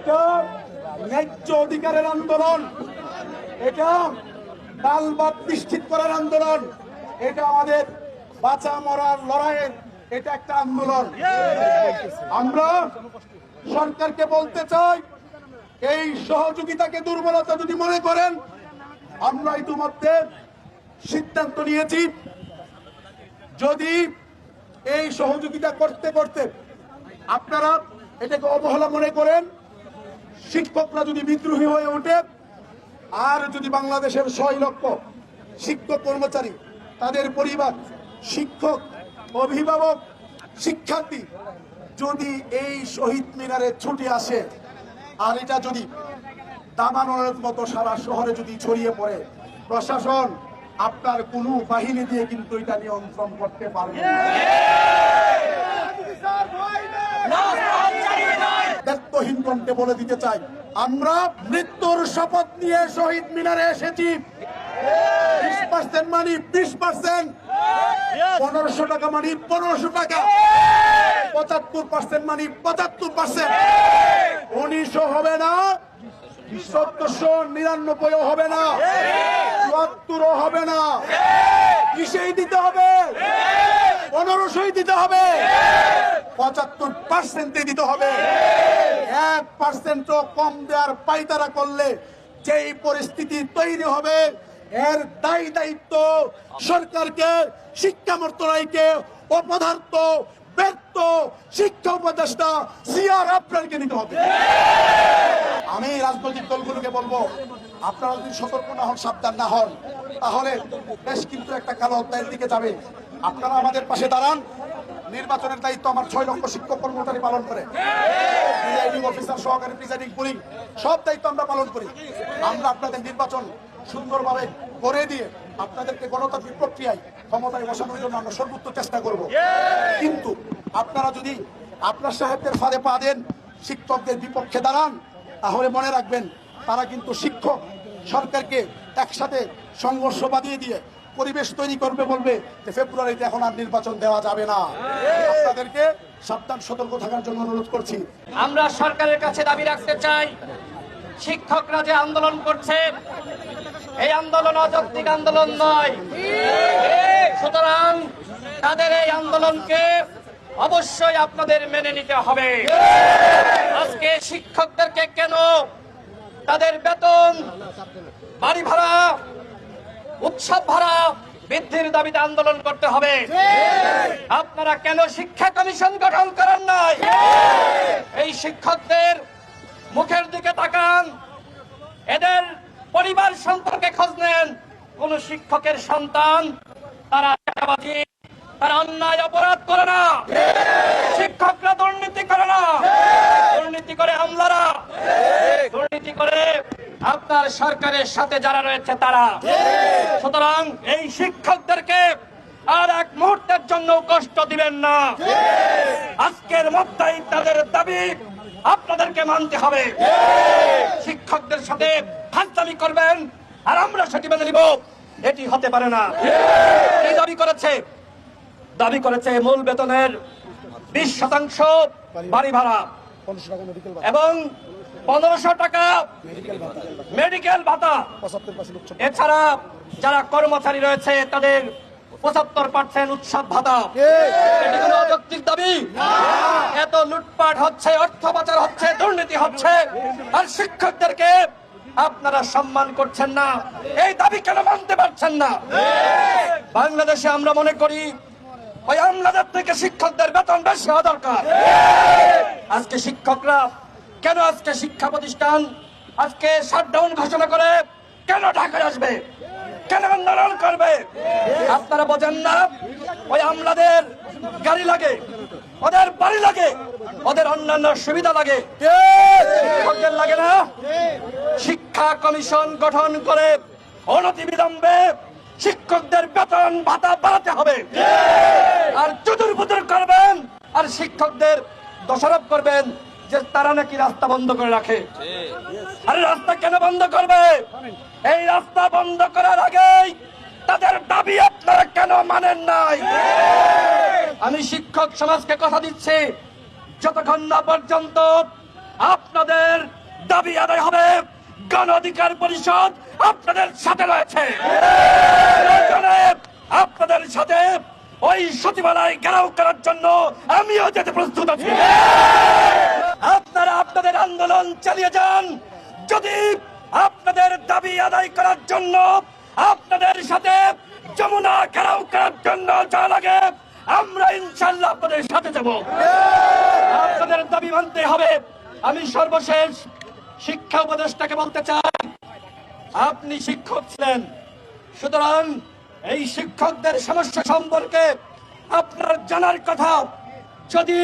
এটা ন্যায্য অধিকারের আন্দোলন। এটা ডাল ভাত নিশ্চিত করার আন্দোলন। এটা আমাদের বাঁচা মরার লড়াইয়ের এটা একটা আন্দোলন। আমরা সরকারকে বলতে চাই, এই সহযোগিতাকে দুর্বলতা যদি মনে করেন, আমরা ইতিমধ্যে সিদ্ধান্ত নিয়েছি, যদি এই সহযোগিতা করতে করতে আপনারা এটাকে অবহেলা মনে করেন শিক্ষকরা যদি বিদ্রোহী হয়ে ওঠে, আর যদি বাংলাদেশের ছয় লক্ষ শিক্ষক কর্মচারী, তাদের পরিবার, শিক্ষক, অভিভাবক, শিক্ষার্থী যদি এই শহীদ মিনারে ছুটে আসে, আর এটা যদি দাবানলের মতো সারা শহরে যদি ছড়িয়ে পড়ে, প্রশাসন আপনার কোনো বাহিনী দিয়ে কিন্তু এটা নিয়ন্ত্রণ করতে পারবে না। দায়িত্বহীন বলে দিতে চাই। আমরা মৃত্যুর শপথ নিয়ে শহীদ মিনারে এসেছি। বিশ পার্সেন্ট মানি বিশ পার্সেন্ট পনেরোশো টাকা মানি পনেরোশো টাকা। পঁচাত্তর পার্সেন্ট মানি পঁচাত্তর পার্সেন্ট উনিশশো হবে না, চোদ্দশো নিরানব্বই হবে না, চুয়াত্তরও হবে না। কিসেই দিতে হবে? পনেরোশোই দিতে হবে। পঁচাত্তর পার্সেন্টে দিতে হবে। এক পার্সেন্টও কম দেওয়ার পাইতারা করলে যেই পরিস্থিতি তৈরি হবে, এর দায়ী দায়িত্ব সরকারকে, শিক্ষা মন্ত্রণালয়কে, অপদার্থ, ব্যর্থ শিক্ষা উপদেষ্টা সিআর আপনারকে নিতে হবে। আমি রাজনৈতিক দলগুলোকে বলব, আপনারা যদি সতর্ক না হন, সাবধান না হন, তাহলে দেশ কিন্তু একটা কালো অধ্যায়ের দিকে যাবে। আপনারা আমাদের পাশে দাঁড়ান নির্বাচনের দায়িত্ব আমার ছয় লক্ষ শিক্ষক কর্মচারী পালন করে। প্রিজাইডিং অফিসার সহকারী প্রিজাইডিং পুলিং সব দায়িত্ব আমরা পালন করি। আমরা আপনাদের নির্বাচন সুন্দরভাবে করে দিয়ে আপনাদেরকে গণতান্ত্রিক প্রক্রিয়ায় ক্ষমতায় বসানোর জন্য আমরা সর্বোচ্চ চেষ্টা করব। কিন্তু আপনারা যদি আপনার সাহেবদের ফাঁদে পা দেন শিক্ষকদের বিপক্ষে দাঁড়ান তাহলে মনে রাখবেন তারা কিন্তু শিক্ষক সরকারকে একসাথে সংঘর্ষ বাঁধিয়ে দিয়ে পরিবেশ তৈরি করবে বলবে যে ফেব্রুয়ারিতে এখন আর নির্বাচন দেওয়া যাবে না। আপনাদেরকে সাবধান সতর্ক থাকার জন্য অনুরোধ করছি। আমরা সরকারের কাছে দাবি রাখতে চাই শিক্ষকরা যে আন্দোলন করছে এই আন্দোলন অযৌক্তিক আন্দোলন নয়। সুতরাং তাদের এই আন্দোলনকে অবশ্যই আপনাদের মেনে নিতে হবে। আজকে শিক্ষকদেরকে কেন তাদের বেতন বাড়ি ভাড়া উৎসব ভাড়া বৃদ্ধির দাবিতে আন্দোলন করতে হবে। আপনারা কেন শিক্ষা কমিশন গঠন করেন নাই? এই শিক্ষকদের মুখের দিকে তাকান। এদের পরিবার সম্পর্কে খোঁজ নেন। কোন শিক্ষকের সন্তান তারা তারা অন্যায় অপরাধ করে না। শিক্ষকরা দুর্নীতি করে না। দুর্নীতি করে আমলারা দুর্নীতি করে আপনার সরকারের সাথে যারা রয়েছে তারা। সুতরাং এই শিক্ষকদেরকে আর এক মুহূর্তের জন্য কষ্ট দিবেন না। আজকের মধ্যেই তাদের দাবি, আপনাদেরকে মানতে হবে। শিক্ষকদের সাথে ফাঁসদামি করবেন, আর আমরা সেটি মেনে নিব। এটি হতে পারে না। এই দাবি করেছে? দাবি করেছে মূল বেতনের বিশ শতাংশ বাড়ি ভাড়া। এবং পনেরোশো টাকা মেডিকেল ভাতা। এছাড়া যারা কর্মচারী রয়েছে, তাদের পঁচাত্তর পার্সেন্ট উৎসব ভাতা। অযৌক্তিক দাবি? এত লুটপাট হচ্ছে, অর্থ পাচার হচ্ছে, দুর্নীতি হচ্ছে, আর শিক্ষকদেরকে আপনারা সম্মান করছেন না। এই দাবি কেন মানতে পারছেন না? বাংলাদেশে আমরা মনে করি, ওই আমলাদের থেকে শিক্ষকদের বেতন বেশি হওয়া দরকার। আজকে শিক্ষকরা কেন আজকে শিক্ষা প্রতিষ্ঠান আজকে শাটডাউন ঘোষণা করে কেন ঢাকায় আসবে? কেন আন্দোলন করবে? আপনারা বোঝেন না, ওই আমলাদের গাড়ি লাগে, ওদের বাড়ি লাগে, ওদের অন্যান্য সুবিধা লাগে। লাগে না? শিক্ষা কমিশন গঠন করে অনতিবিলম্বে শিক্ষকদের বেতন ভাতা বাড়াতে হবে। আর বুদুর করবেন, আর শিক্ষকদের দোষারোপ করবেন। যে তারা নাকি রাস্তা বন্ধ করে রাখে। আরে রাস্তা কেন বন্ধ করবে? এই রাস্তা বন্ধ করার আগেই তাদের দাবি আপনারা কেন মানেন নাই? আমি শিক্ষক সমাজকে কথা দিচ্ছি যতক্ষণ না পর্যন্ত আপনাদের দাবি আদায় হবে গণ অধিকার পরিষদ আপনাদের সাথে রয়েছে। আপনাদের সাথে ওই সচিবালয় ঘেরাও করার জন্য আমিও যেতে প্রস্তুত আছি। আপনারা আপনাদের আন্দোলন চালিয়ে যান। যদি আপনাদের দাবি আদায় করার জন্য, আপনাদের সাথে যমুনা ঘেরাও করার জন্য যা লাগে, আমরা ইনশাল্লাহ আপনাদের সাথে যাব। আপনাদের দাবি মানতে হবে। আমি সর্বশেষ শিক্ষা উপদেষ্টাকে বলতে চাই, আপনি শিক্ষক ছিলেন। সুতরাং এই শিক্ষকদের সমস্যা সম্পর্কে আপনার জানার কথা যদি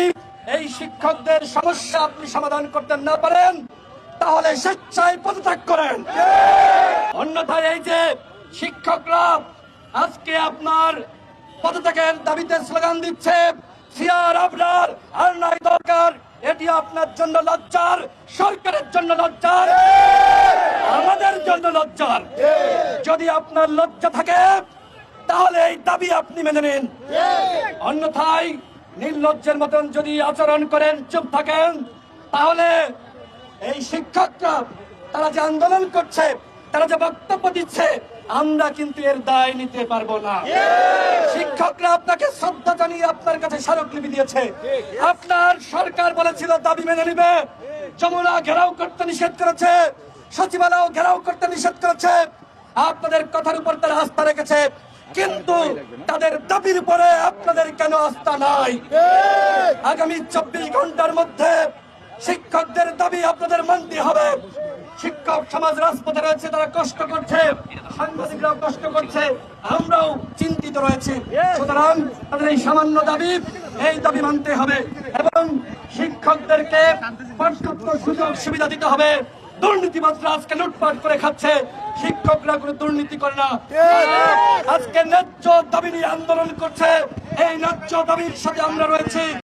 এই শিক্ষকদের সমস্যা আপনি সমাধান করতে না পারেন তাহলে স্বেচ্ছায় পদত্যাগ করেন। অন্যথায় এই যে শিক্ষকরা আজকে আপনার পদত্যাগের দাবিতে স্লোগান দিচ্ছে সিয়ার আপনার আর নাই দরকার। এটি আপনার জন্য লজ্জার সরকারের জন্য লজ্জার আমাদের জন্য লজ্জার। যদি আপনার লজ্জা থাকে তাহলে এই দাবি আপনি মেনে নিন। অন্যথায় নির্লজ্জের মতন যদি আচরণ করেন, চুপ থাকেন, তাহলে এই শিক্ষকরা, তারা যে আন্দোলন করছে, তারা যে বক্তব্য দিচ্ছে, আমরা কিন্তু এর দায় নিতে পারব না। শিক্ষকরা আপনাকে শ্রদ্ধা জানিয়ে আপনার কাছে স্মারকলিপি দিয়েছে। আপনার সরকার বলেছিল, দাবি মেনে নিবে। যমুনা ঘেরাও করতে নিষেধ করেছে। সচিবালয় ঘেরাও করতে নিষেধ করেছে। আপনাদের কথার উপর তারা আস্থা রেখেছে। কিন্তু তাদের দাবির উপরে আপনাদের কেন আস্থা নাই? আগামী চব্বিশ ঘণ্টার মধ্যে শিক্ষকদের দাবি আপনাদের মানতে হবে। শিক্ষক সমাজ রাজপথে রয়েছে, তারা কষ্ট করছে, সাংবাদিকরাও কষ্ট করছে, আমরাও চিন্তিত রয়েছি। সুতরাং তাদের এই সামান্য দাবি, এই দাবি মানতে হবে এবং শিক্ষকদেরকে পর্যাপ্ত সুযোগ সুবিধা দিতে হবে। দুর্নীতিবাজরা আজকে লুটপাট করে খাচ্ছে। শিক্ষকরা কোনো দুর্নীতি করে না। আজকে ন্যায্য দাবি নিয়ে আন্দোলন করছে। এই ন্যায্য দাবির সাথে আমরা রয়েছি।